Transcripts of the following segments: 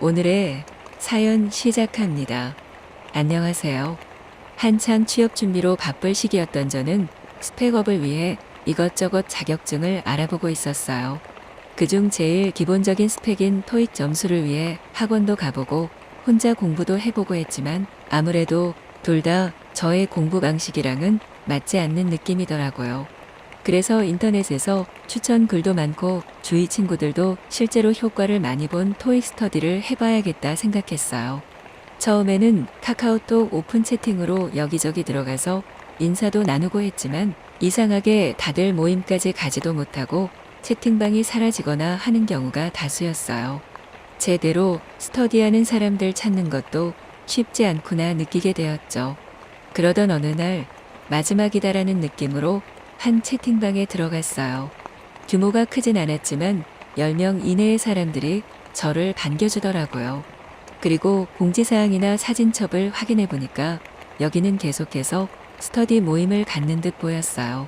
오늘의 사연 시작합니다. 안녕하세요. 한창 취업 준비로 바쁠 시기였던 저는 스펙업을 위해 이것저것 자격증을 알아보고 있었어요. 그중 제일 기본적인 스펙인 토익 점수를 위해 학원도 가보고 혼자 공부도 해보고 했지만 아무래도 둘 다 저의 공부 방식이랑은 맞지 않는 느낌이더라고요. 그래서 인터넷에서 추천 글도 많고 주위 친구들도 실제로 효과를 많이 본 토익 스터디를 해봐야겠다 생각했어요. 처음에는 카카오톡 오픈 채팅으로 여기저기 들어가서 인사도 나누고 했지만 이상하게 다들 모임까지 가지도 못하고 채팅방이 사라지거나 하는 경우가 다수였어요. 제대로 스터디하는 사람들 찾는 것도 쉽지 않구나 느끼게 되었죠. 그러던 어느 날 마지막이다라는 느낌으로 한 채팅방에 들어갔어요. 규모가 크진 않았지만 10명 이내의 사람들이 저를 반겨주더라고요. 그리고 공지사항이나 사진첩을 확인해 보니까 여기는 계속해서 스터디 모임을 갖는 듯 보였어요.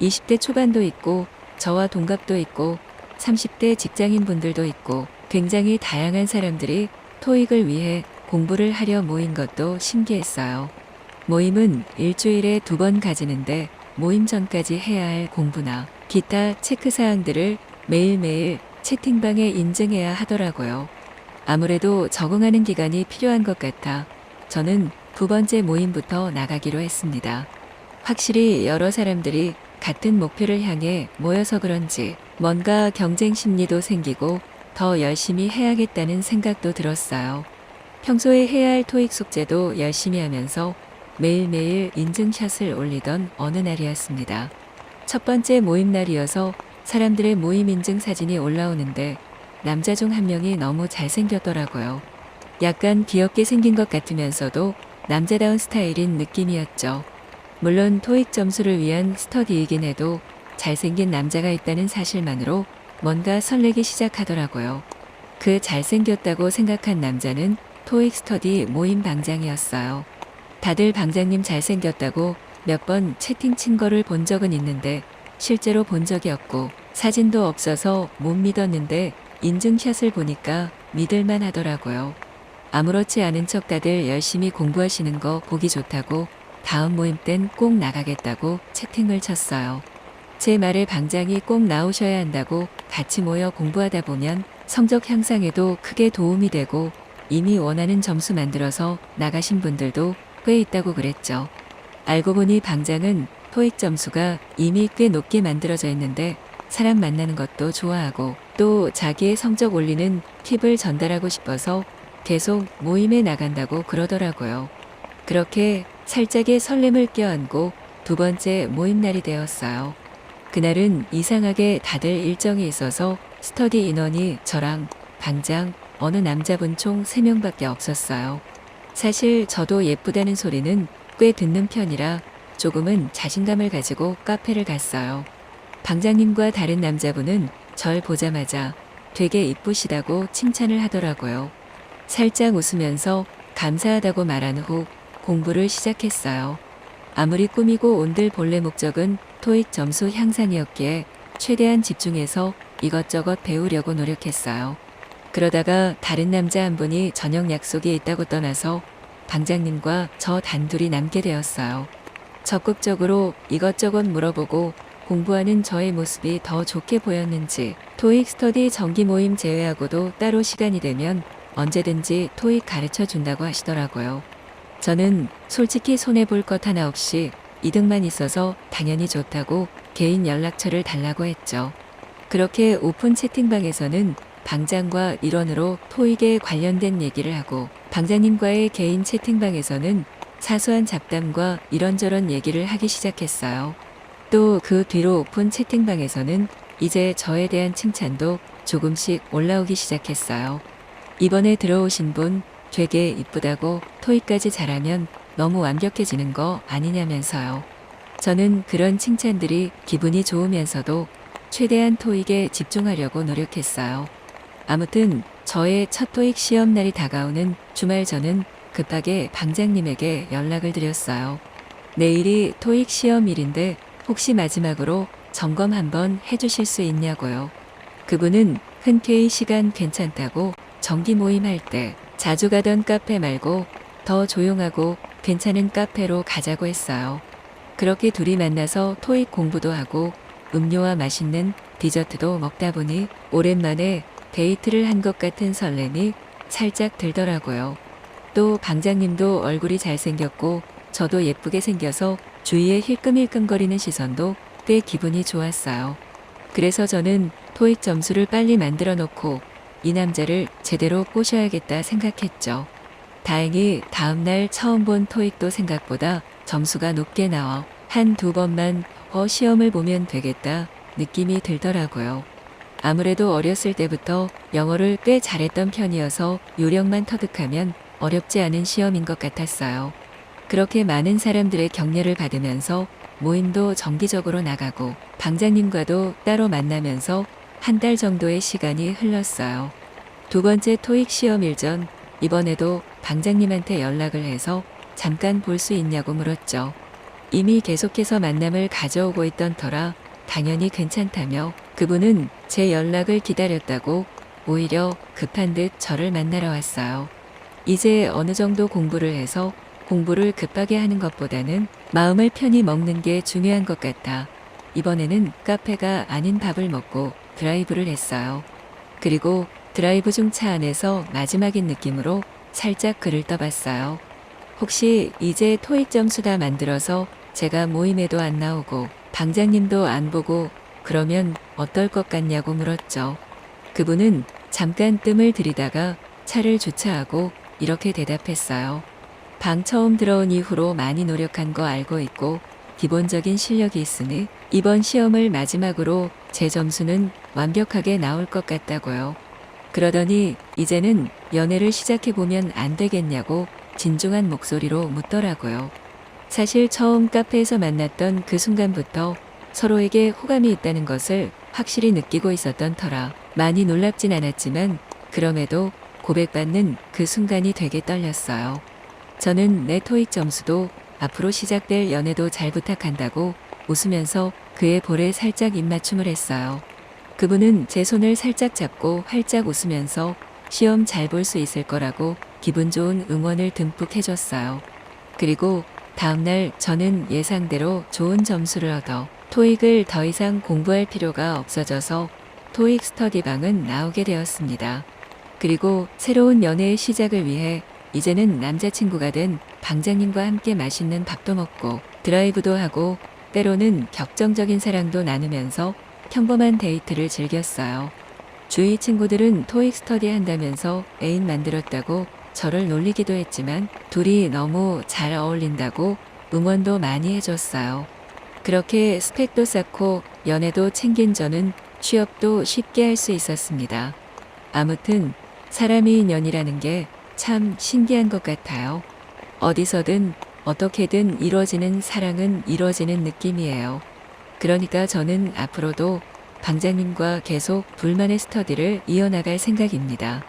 20대 초반도 있고 저와 동갑도 있고 30대 직장인 분들도 있고 굉장히 다양한 사람들이 토익을 위해 공부를 하려 모인 것도 신기했어요. 모임은 일주일에 두 번 가지는데 모임 전까지 해야 할 공부나 기타 체크 사항들을 매일매일 채팅방에 인증해야 하더라고요. 아무래도 적응하는 기간이 필요한 것 같아 저는 두 번째 모임부터 나가기로 했습니다. 확실히 여러 사람들이 같은 목표를 향해 모여서 그런지 뭔가 경쟁 심리도 생기고 더 열심히 해야겠다는 생각도 들었어요. 평소에 해야 할 토익 숙제도 열심히 하면서 매일매일 인증샷을 올리던 어느 날이었습니다. 첫 번째 모임 날이어서 사람들의 모임 인증 사진이 올라오는데 남자 중 한 명이 너무 잘생겼더라고요. 약간 귀엽게 생긴 것 같으면서도 남자다운 스타일인 느낌이었죠. 물론 토익 점수를 위한 스터디이긴 해도 잘생긴 남자가 있다는 사실만으로 뭔가 설레기 시작하더라고요. 그 잘생겼다고 생각한 남자는 토익 스터디 모임 방장이었어요. 다들 방장님 잘생겼다고 몇 번 채팅 친 거를 본 적은 있는데 실제로 본 적이 없고 사진도 없어서 못 믿었는데 인증샷을 보니까 믿을만 하더라고요. 아무렇지 않은 척 다들 열심히 공부하시는 거 보기 좋다고 다음 모임 땐 꼭 나가겠다고 채팅을 쳤어요. 제 말에 방장이 꼭 나오셔야 한다고 같이 모여 공부하다 보면 성적 향상에도 크게 도움이 되고 이미 원하는 점수 만들어서 나가신 분들도 꽤 있다고 그랬죠. 알고 보니 방장은 토익 점수가 이미 꽤 높게 만들어져 있는데 사람 만나는 것도 좋아하고 또 자기의 성적 올리는 팁을 전달하고 싶어서 계속 모임에 나간다고 그러더라고요. 그렇게 살짝의 설렘을 껴안고 두 번째 모임 날이 되었어요. 그날은 이상하게 다들 일정이 있어서 스터디 인원이 저랑 방장, 어느 남자분 총 3명밖에 없었어요. 사실 저도 예쁘다는 소리는 꽤 듣는 편이라 조금은 자신감을 가지고 카페를 갔어요. 방장님과 다른 남자분은 절 보자마자 되게 이쁘시다고 칭찬을 하더라고요. 살짝 웃으면서 감사하다고 말한 후 공부를 시작했어요. 아무리 꾸미고 온들 본래 목적은 토익 점수 향상이었기에 최대한 집중해서 이것저것 배우려고 노력했어요. 그러다가 다른 남자 한 분이 저녁 약속이 있다고 떠나서 방장님과 저 단둘이 남게 되었어요. 적극적으로 이것저것 물어보고 공부하는 저의 모습이 더 좋게 보였는지 토익 스터디 정기 모임 제외하고도 따로 시간이 되면 언제든지 토익 가르쳐 준다고 하시더라고요. 저는 솔직히 손해볼 것 하나 없이 이득만 있어서 당연히 좋다고 개인 연락처를 달라고 했죠. 그렇게 오픈 채팅방에서는 방장과 일원으로 토익에 관련된 얘기를 하고 방장님과의 개인 채팅방에서는 사소한 잡담과 이런저런 얘기를 하기 시작했어요. 또 그 뒤로 오픈 채팅방에서는 이제 저에 대한 칭찬도 조금씩 올라오기 시작했어요. 이번에 들어오신 분 되게 이쁘다고 토익까지 잘하면 너무 완벽해지는 거 아니냐면서요. 저는 그런 칭찬들이 기분이 좋으면서도 최대한 토익에 집중하려고 노력했어요. 아무튼 저의 첫 토익 시험 날이 다가오는 주말 저는 급하게 방장님에게 연락을 드렸어요. 내일이 토익 시험일인데 혹시 마지막으로 점검 한번 해주실 수 있냐고요. 그분은 흔쾌히 시간 괜찮다고 정기 모임 할 때 자주 가던 카페 말고 더 조용하고 괜찮은 카페로 가자고 했어요. 그렇게 둘이 만나서 토익 공부도 하고 음료와 맛있는 디저트도 먹다 보니 오랜만에 데이트를 한 것 같은 설렘이 살짝 들더라고요. 또 방장님도 얼굴이 잘생겼고 저도 예쁘게 생겨서 주위에 힐끔힐끔거리는 시선도 꽤 기분이 좋았어요. 그래서 저는 토익 점수를 빨리 만들어 놓고 이 남자를 제대로 꼬셔야겠다 생각했죠. 다행히 다음날 처음 본 토익도 생각보다 점수가 높게 나와 한 두 번만 더 시험을 보면 되겠다 느낌이 들더라고요. 아무래도 어렸을 때부터 영어를 꽤 잘했던 편이어서 요령만 터득하면 어렵지 않은 시험인 것 같았어요. 그렇게 많은 사람들의 격려를 받으면서 모임도 정기적으로 나가고 방장님과도 따로 만나면서 한 달 정도의 시간이 흘렀어요. 두 번째 토익 시험 일전 이번에도 방장님한테 연락을 해서 잠깐 볼 수 있냐고 물었죠. 이미 계속해서 만남을 가져오고 있던 터라 당연히 괜찮다며 그분은 제 연락을 기다렸다고 오히려 급한 듯 저를 만나러 왔어요. 이제 어느 정도 공부를 해서 공부를 급하게 하는 것보다는 마음을 편히 먹는 게 중요한 것 같아. 이번에는 카페가 아닌 밥을 먹고 드라이브를 했어요. 그리고 드라이브 중 차 안에서 마지막인 느낌으로 살짝 글을 떠봤어요. 혹시 이제 토익 점수 다 만들어서 제가 모임에도 안 나오고 방장님도 안 보고 그러면 어떨 것 같냐고 물었죠. 그분은 잠깐 뜸을 들이다가 차를 주차하고 이렇게 대답했어요. 방 처음 들어온 이후로 많이 노력한 거 알고 있고 기본적인 실력이 있으니 이번 시험을 마지막으로 제 점수는 완벽하게 나올 것 같다고요. 그러더니 이제는 연애를 시작해보면 안 되겠냐고 진중한 목소리로 묻더라고요. 사실 처음 카페에서 만났던 그 순간부터 서로에게 호감이 있다는 것을 확실히 느끼고 있었던 터라 많이 놀랍진 않았지만 그럼에도 고백받는 그 순간이 되게 떨렸어요. 저는 내 토익 점수도 앞으로 시작될 연애도 잘 부탁한다고 웃으면서 그의 볼에 살짝 입맞춤을 했어요. 그분은 제 손을 살짝 잡고 활짝 웃으면서 시험 잘 볼 수 있을 거라고 기분 좋은 응원을 듬뿍 해줬어요. 그리고 다음날 저는 예상대로 좋은 점수를 얻어 토익을 더 이상 공부할 필요가 없어져서 토익 스터디방은 나오게 되었습니다. 그리고 새로운 연애의 시작을 위해 이제는 남자친구가 된 방장님과 함께 맛있는 밥도 먹고 드라이브도 하고 때로는 격정적인 사랑도 나누면서 평범한 데이트를 즐겼어요. 주위 친구들은 토익 스터디 한다면서 애인 만들었다고 저를 놀리기도 했지만 둘이 너무 잘 어울린다고 응원도 많이 해줬어요. 그렇게 스펙도 쌓고 연애도 챙긴 저는 취업도 쉽게 할 수 있었습니다. 아무튼 사람이 인연이라는 게 참 신기한 것 같아요. 어디서든 어떻게든 이루어지는 사랑은 이루어지는 느낌이에요. 그러니까 저는 앞으로도 방장님과 계속 불만의 스터디를 이어나갈 생각입니다.